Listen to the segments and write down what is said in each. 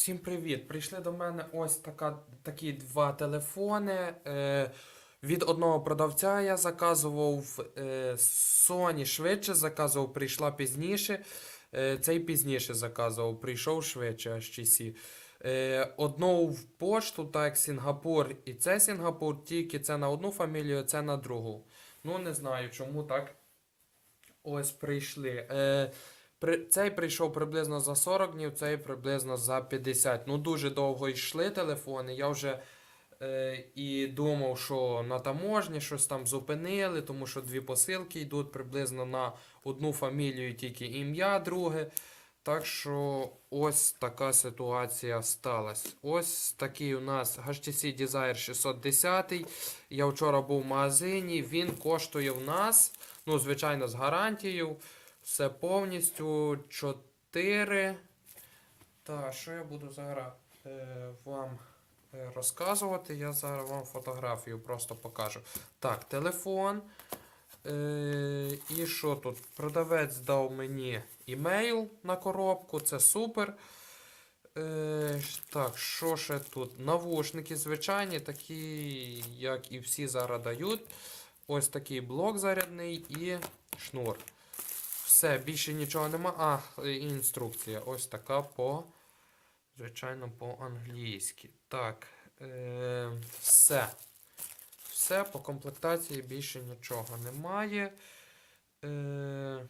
Всім привіт! Прийшли до мене ось така, такі два телефони. Е, від одного продавця я заказував е, Sony швидше заказував, прийшла пізніше. Е, цей пізніше заказував, прийшов швидше HTC. Е, одну в пошту, так Сінгапур, і це Сінгапур, тільки це на одну фамілію, це на другу. Ну, не знаю, чому так. Ось прийшли. Е, при, цей прийшов приблизно за 40 днів, цей приблизно за 50. Ну, дуже довго йшли телефони. Я вже е, і думав, що на таможні щось там зупинили, тому що дві посилки йдуть приблизно на одну фамілію, тільки ім'я друге. Так що ось така ситуація сталася. Ось такий у нас HTC Desire 610. Я вчора був в магазині, він коштує в нас, ну, звичайно, з гарантією. Все повністю 4. Так, що я буду зараз е, вам е, розказувати? Я зараз вам фотографію просто покажу. Так, телефон. Е, і що тут? Продавець дав мені імейл на коробку, це супер. Е, так, що ще тут? Навушники звичайні, такі, як і всі зараз дають. Ось такий блок зарядний і шнур. Все, більше нічого нема. А, інструкція. Ось така по. Звичайно, по-англійськи. Так. Е, все. Все, по комплектації більше нічого немає. Е,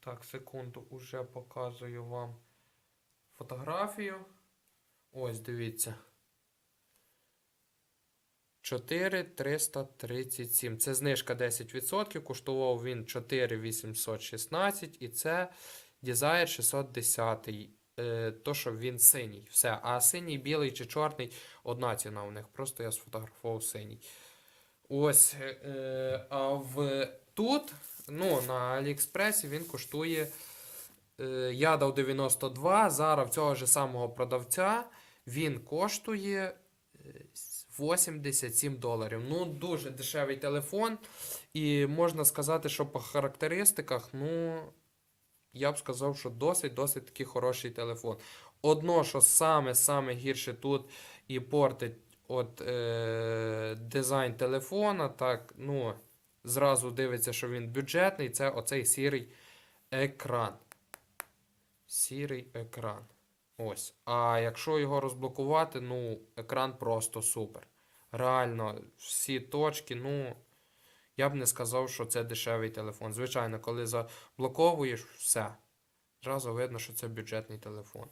так, секунду, уже показую вам фотографію. Ось, дивіться. 4337. Це знижка 10%. Коштував він 4816 і це Desire 610. Е, то, що він синій. Все. А синій, білий чи чорний одна ціна у них. Просто я сфотографував синій. Ось. Е, а в тут, ну, на Аліекспресі він коштує. Е, я дав 92. Зараз в цього ж самого продавця він коштує. Е, 87 доларів. Ну, дуже дешевий телефон. І можна сказати, що по характеристиках, ну, я б сказав, що досить-досить такий хороший телефон. Одно, що саме-саме гірше тут і портить от, е, дизайн телефона, так, ну, зразу дивиться, що він бюджетний, це оцей сірий екран. Сірий екран. Ось. А якщо його розблокувати, ну, екран просто супер. Реально, всі точки, ну, я б не сказав, що це дешевий телефон. Звичайно, коли заблоковуєш, все. Зразу видно, що це бюджетний телефон.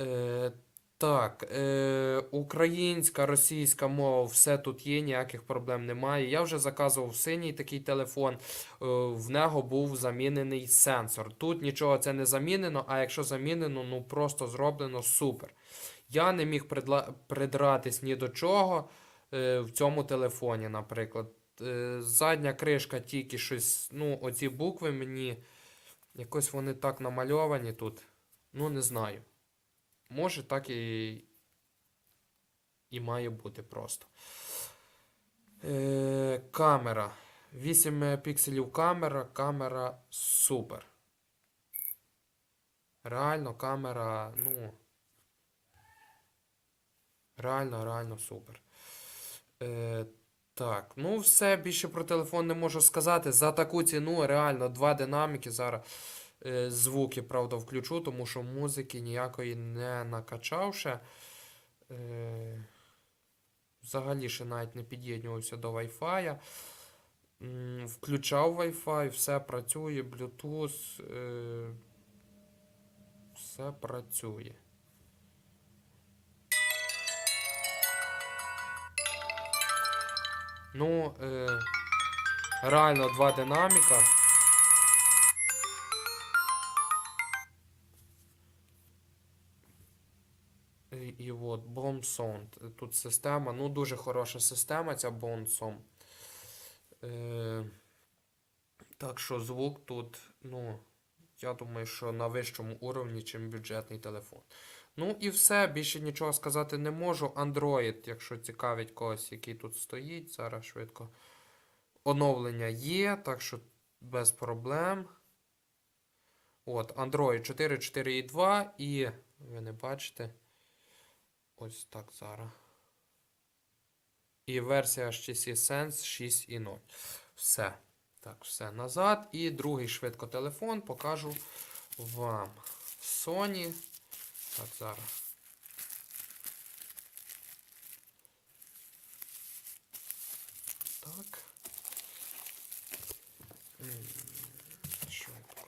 Е, так, е, українська, російська мова, все тут є, ніяких проблем немає. Я вже заказував синій такий телефон, е, в нього був замінений сенсор. Тут нічого це не замінено, а якщо замінено, ну просто зроблено супер. Я не міг придла- придратись ні до чого е, в цьому телефоні, наприклад. Е, задня кришка тільки щось, ну, оці букви мені, якось вони так намальовані тут. Ну, не знаю. Може, так і, і має бути просто. Е, камера. 8 пікселів камера, камера супер. Реально, камера, ну. Реально, реально супер. Е, так, ну все, більше про телефон не можу сказати. За таку ціну реально два динаміки зараз. Е, звуки, правда, включу, тому що музики ніякої не накачав ще. Е, взагалі ще навіть не під'єднувався до Wi-Fi. Включав Wi-Fi, все працює, Bluetooth. Е, все працює. Ну, реально два динаміка. І от Bomb Sound. Тут система, ну дуже хороша система, ця Bomb Е, так що звук тут, ну, я думаю, що на вищому уровні, чим бюджетний телефон. Ну і все, більше нічого сказати не можу. Android, якщо цікавить когось, який тут стоїть, зараз швидко. Оновлення є, так що без проблем. От, Android 4.4.2 і ви не бачите. Ось так зараз. І версія HTC Sense 6.0. Все. Так, все назад. І другий швидко телефон покажу вам. Sony. Так, зараз. Так. М, Швидко.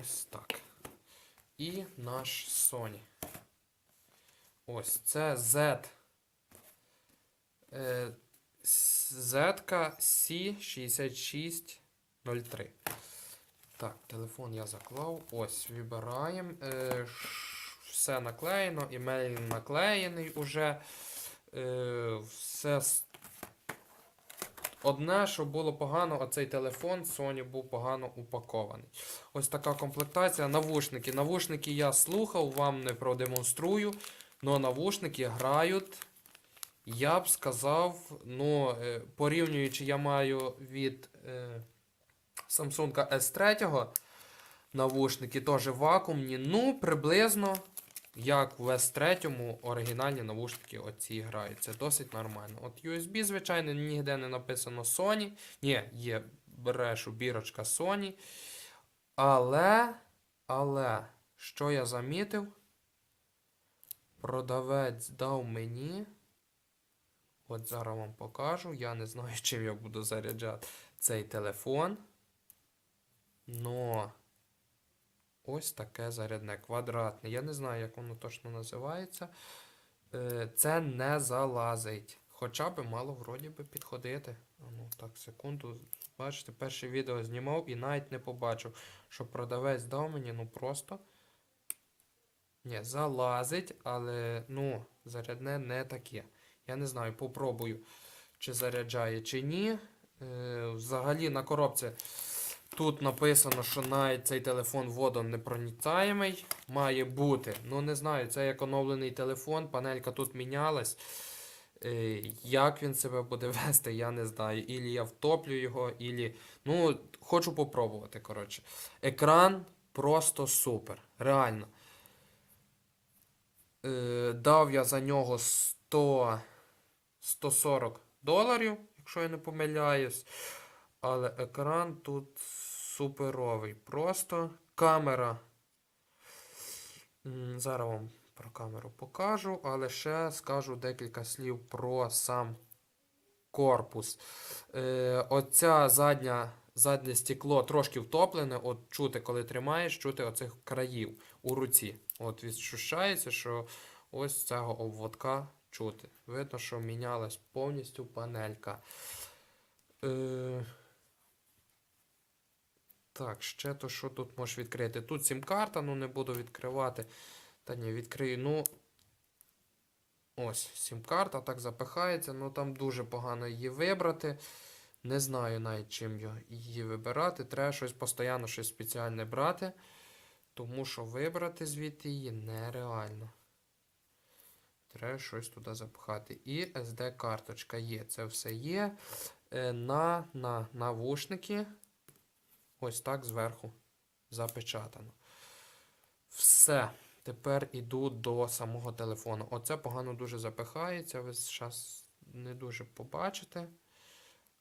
Ось так. І наш Sony. Ось це Z. Е, Z C6603. Так, телефон я заклав. Ось, вибираємо. Е, все наклеєно, імейл наклеєний уже. Е, все. Одне, що було погано, оцей телефон Sony був погано упакований. Ось така комплектація. Навушники. Навушники я слухав, вам не продемонструю. Но навушники грають. Я б сказав, ну, е, порівнюючи, я маю від е, Samsung S3 навушники теж вакуумні. Ну, приблизно, як в S3 оригінальні навушники оці грають. Це досить нормально. От USB, звичайно, ніде не написано Sony. Ні, є брешу бірочка Sony. Але, але, що я замітив? Продавець дав мені. От зараз вам покажу. Я не знаю, чим я буду заряджати цей телефон. Но ось таке зарядне квадратне. Я не знаю, як воно точно називається. Е, Це не залазить. Хоча би мало вроді би підходити. Ну так, секунду. Бачите, перше відео знімав і навіть не побачив, що продавець дав мені, ну просто. Ні, залазить, але ну, зарядне не таке. Я не знаю, попробую, чи заряджає, чи ні. Е, взагалі на коробці тут написано, що навіть цей телефон водонепроницаємий має бути. Ну, не знаю, це як оновлений телефон, панелька тут мінялась. Е, як він себе буде вести, я не знаю. Ілі я втоплю його, ілі. Ну, хочу попробувати, коротше. Екран просто супер. Реально. Е, дав я за нього 100, 140 доларів, якщо я не помиляюсь. Але екран тут суперовий. Просто камера. Зараз вам про камеру покажу, але ще скажу декілька слів про сам корпус. Е, оця задня, заднє стекло трошки втоплене, от чути, коли тримаєш, чути оцих країв у руці. От відчущається, що ось цього обводка чути. Видно, що мінялась повністю панелька. Е, так, ще то, що тут можеш відкрити. Тут сім-карта, ну не буду відкривати. Та ні, відкрию. Ну. Ось, сім-карта так запихається, ну там дуже погано її вибрати. Не знаю навіть чим її вибирати. Треба щось постійно щось спеціальне брати. Тому що вибрати звідти її нереально. Треба щось туди запхати. І SD-карточка є. Це все є. Е, На, на навушники. Ось так зверху запечатано. Все. Тепер іду до самого телефону. Оце погано дуже запихається. Ви зараз не дуже побачите.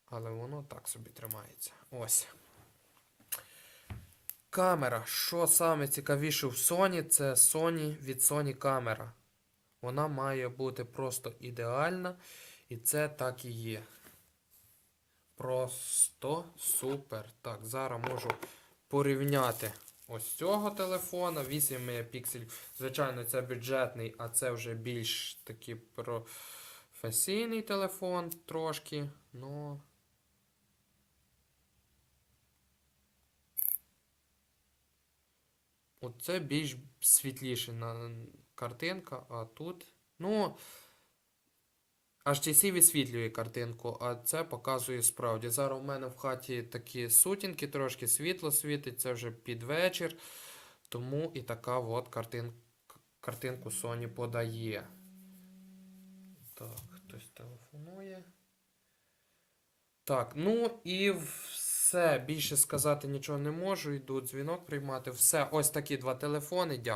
Але воно так собі тримається. Ось. Камера. Що саме цікавіше в Sony, це Sony від Sony камера. Вона має бути просто ідеальна. І це так і є. Просто супер. Так, зараз можу порівняти ось цього телефона. 8 мегапікселів. Звичайно, це бюджетний, а це вже більш такий професійний телефон трошки. Ну. Оце більш світліша картинка, а тут. Ну. HTC висвітлює картинку, а це показує справді. Зараз у мене в хаті такі сутінки, трошки світло світить, це вже під вечір. Тому і така от картин, картинку Sony подає. Так, хтось телефонує. Так, ну і все. Більше сказати нічого не можу. Йду дзвінок приймати. Все, ось такі два телефони. Дякую.